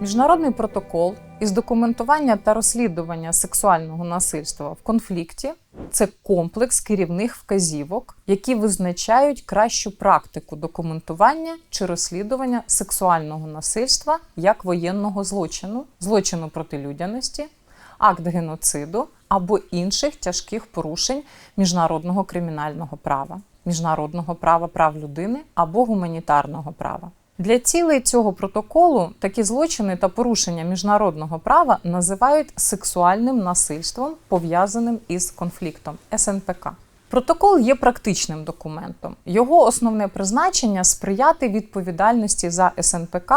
Міжнародний протокол із документування та розслідування сексуального насильства в конфлікті це комплекс керівних вказівок, які визначають кращу практику документування чи розслідування сексуального насильства як воєнного злочину, злочину проти людяності, акт геноциду або інших тяжких порушень міжнародного кримінального права, міжнародного права прав людини або гуманітарного права. Для цілей цього протоколу такі злочини та порушення міжнародного права називають сексуальним насильством, пов'язаним із конфліктом СНПК. Протокол є практичним документом. Його основне призначення сприяти відповідальності за СНПК,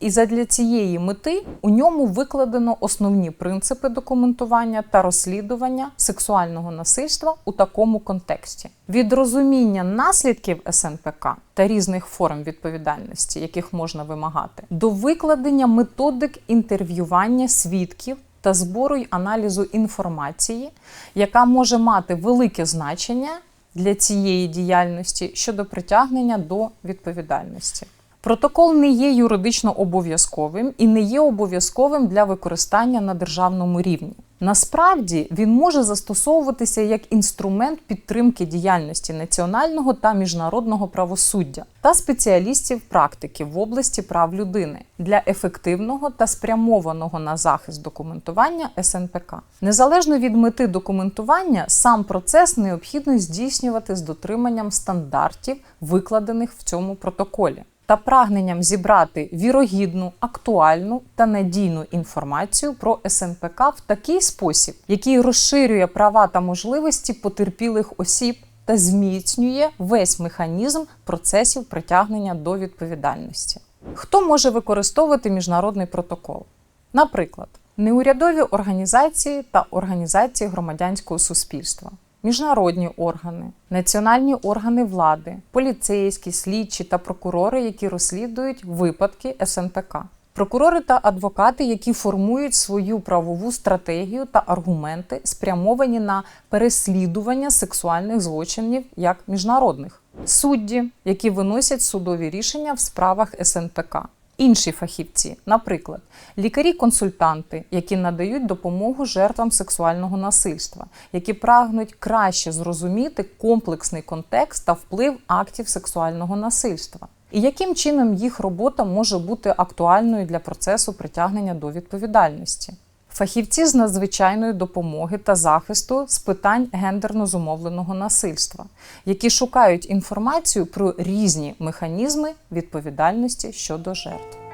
і задля цієї мети у ньому викладено основні принципи документування та розслідування сексуального насильства у такому контексті. Від розуміння наслідків СНПК та різних форм відповідальності, яких можна вимагати, до викладення методик інтерв'ювання свідків та збору й аналізу інформації, яка може мати велике значення для цієї діяльності щодо притягнення до відповідальності. Протокол не є юридично обов'язковим і не є обов'язковим для використання на державному рівні. Насправді він може застосовуватися як інструмент підтримки діяльності національного та міжнародного правосуддя та спеціалістів практики в області прав людини для ефективного та спрямованого на захист документування СНПК. Незалежно від мети документування, сам процес необхідно здійснювати з дотриманням стандартів, викладених в цьому протоколі та прагненням зібрати вірогідну, актуальну та надійну інформацію про СНПК в такий спосіб, який розширює права та можливості потерпілих осіб та зміцнює весь механізм процесів притягнення до відповідальності. Хто може використовувати міжнародний протокол? Наприклад, неурядові організації та організації громадянського суспільства міжнародні органи, національні органи влади, поліцейські, слідчі та прокурори, які розслідують випадки СНПК. Прокурори та адвокати, які формують свою правову стратегію та аргументи, спрямовані на переслідування сексуальних злочинів як міжнародних, судді, які виносять судові рішення в справах СНПК. Інші фахівці, наприклад, лікарі-консультанти, які надають допомогу жертвам сексуального насильства, які прагнуть краще зрозуміти комплексний контекст та вплив актів сексуального насильства, і яким чином їх робота може бути актуальною для процесу притягнення до відповідальності. Фахівці з надзвичайної допомоги та захисту з питань гендерно зумовленого насильства, які шукають інформацію про різні механізми відповідальності щодо жертв.